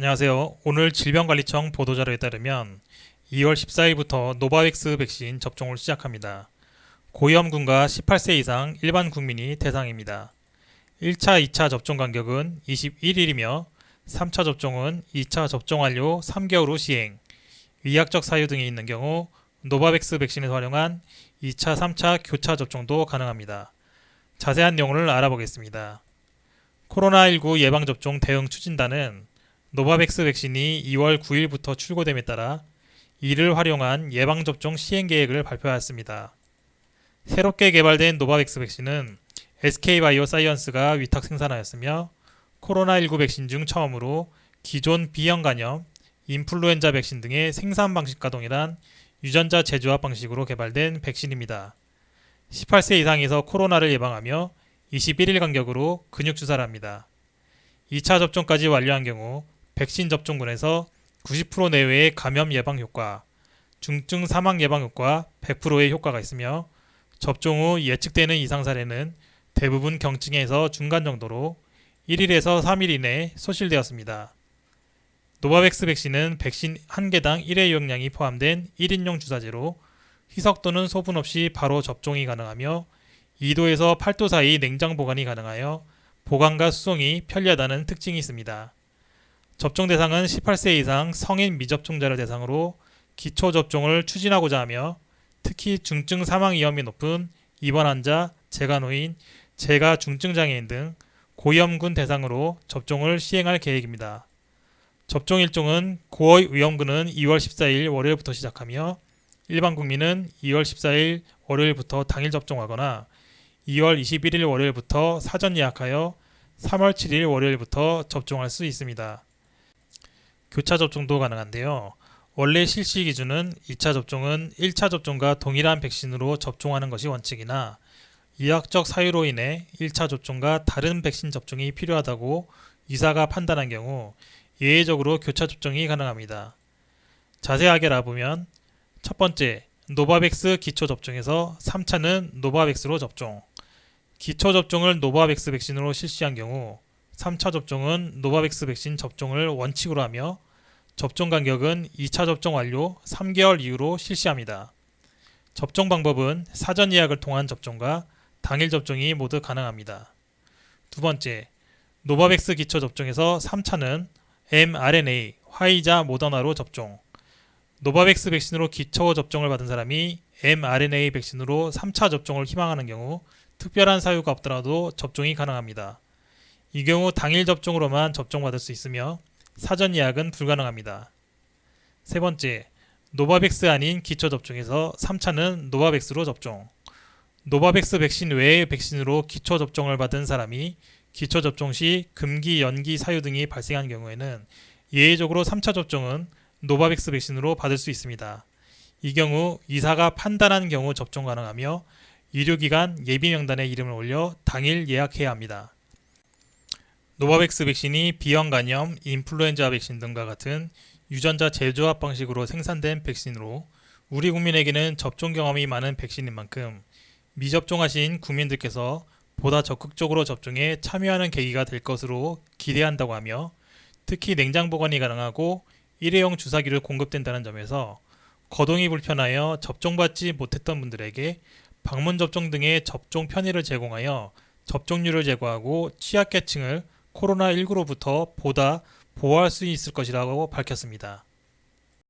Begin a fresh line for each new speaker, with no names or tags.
안녕하세요. 오늘 질병관리청 보도자료에 따르면 2월 14일부터 노바백스 백신 접종을 시작합니다. 고위험군과 18세 이상 일반 국민이 대상입니다. 1차, 2차 접종 간격은 21일이며 3차 접종은 2차 접종 완료 3개월 후 시행, 위약적 사유 등이 있는 경우 노바백스 백신을 활용한 2차, 3차 교차 접종도 가능합니다. 자세한 내용을 알아보겠습니다. 코로나19 예방접종 대응 추진단은 노바백스 백신이 2월 9일부터 출고됨에 따라 이를 활용한 예방접종 시행 계획을 발표하였습니다. 새롭게 개발된 노바백스 백신은 SK바이오 사이언스가 위탁 생산하였으며 코로나19 백신 중 처음으로 기존 B형 간염, 인플루엔자 백신 등의 생산 방식과 동일한 유전자 재조합 방식으로 개발된 백신입니다. 18세 이상에서 코로나를 예방하며 21일 간격으로 근육 주사를 합니다. 2차 접종까지 완료한 경우 백신 접종군에서 90% 내외의 감염 예방 효과, 중증 사망 예방 효과 100%의 효과가 있으며 접종 후 예측되는 이상 사례는 대부분 경증에서 중간 정도로 1일에서 3일 이내 소실되었습니다. 노바백스 백신은 백신 1개당 1회 용량이 포함된 1인용 주사제로 희석 또는 소분 없이 바로 접종이 가능하며 2도에서 8도 사이 냉장 보관이 가능하여 보관과 수송이 편리하다는 특징이 있습니다. 접종 대상은 18세 이상 성인 미접종자를 대상으로 기초 접종을 추진하고자 하며 특히 중증 사망 위험이 높은 입원 환자, 재가노인, 재가 중증 장애인 등 고위험군 대상으로 접종을 시행할 계획입니다. 접종 일정은 고위험군은 2월 14일 월요일부터 시작하며 일반 국민은 2월 14일 월요일부터 당일 접종하거나 2월 21일 월요일부터 사전 예약하여 3월 7일 월요일부터 접종할 수 있습니다. 교차 접종도 가능한데요. 원래 실시 기준은 2차 접종은 1차 접종과 동일한 백신으로 접종하는 것이 원칙이나 의학적 사유로 인해 1차 접종과 다른 백신 접종이 필요하다고 의사가 판단한 경우 예외적으로 교차 접종이 가능합니다. 자세하게 알아보면 첫 번째, 노바백스 기초 접종에서 3차는 노바백스로 접종. 기초 접종을 노바백스 백신으로 실시한 경우 3차 접종은 노바백스 백신 접종을 원칙으로 하며 접종 간격은 2차 접종 완료 3개월 이후로 실시합니다. 접종 방법은 사전 예약을 통한 접종과 당일 접종이 모두 가능합니다. 두 번째, 노바백스 기초 접종에서 3차는 mRNA 화이자 모더나로 접종. 노바백스 백신으로 기초 접종을 받은 사람이 mRNA 백신으로 3차 접종을 희망하는 경우 특별한 사유가 없더라도 접종이 가능합니다. 이 경우 당일 접종으로만 접종받을 수 있으며 사전 예약은 불가능합니다. 세 번째, 노바백스 아닌 기초 접종에서 3차는 노바백스로 접종. 노바백스 백신 외의 백신으로 기초 접종을 받은 사람이 기초 접종 시 금기, 연기 사유 등이 발생한 경우에는 예외적으로 3차 접종은 노바백스 백신으로 받을 수 있습니다. 이 경우 의사가 판단한 경우 접종 가능하며 의료기관 예비 명단에 이름을 올려 당일 예약해야 합니다. 노바백스 백신이 B형 간염, 인플루엔자 백신 등과 같은 유전자 재조합 방식으로 생산된 백신으로 우리 국민에게는 접종 경험이 많은 백신인 만큼 미접종하신 국민들께서 보다 적극적으로 접종에 참여하는 계기가 될 것으로 기대한다고 하며 특히 냉장 보관이 가능하고 일회용 주사기를 공급된다는 점에서 거동이 불편하여 접종받지 못했던 분들에게 방문 접종 등의 접종 편의를 제공하여 접종률을 제고하고 취약계층을 코로나19로부터 보다 보호할 수 있을 것이라고 밝혔습니다.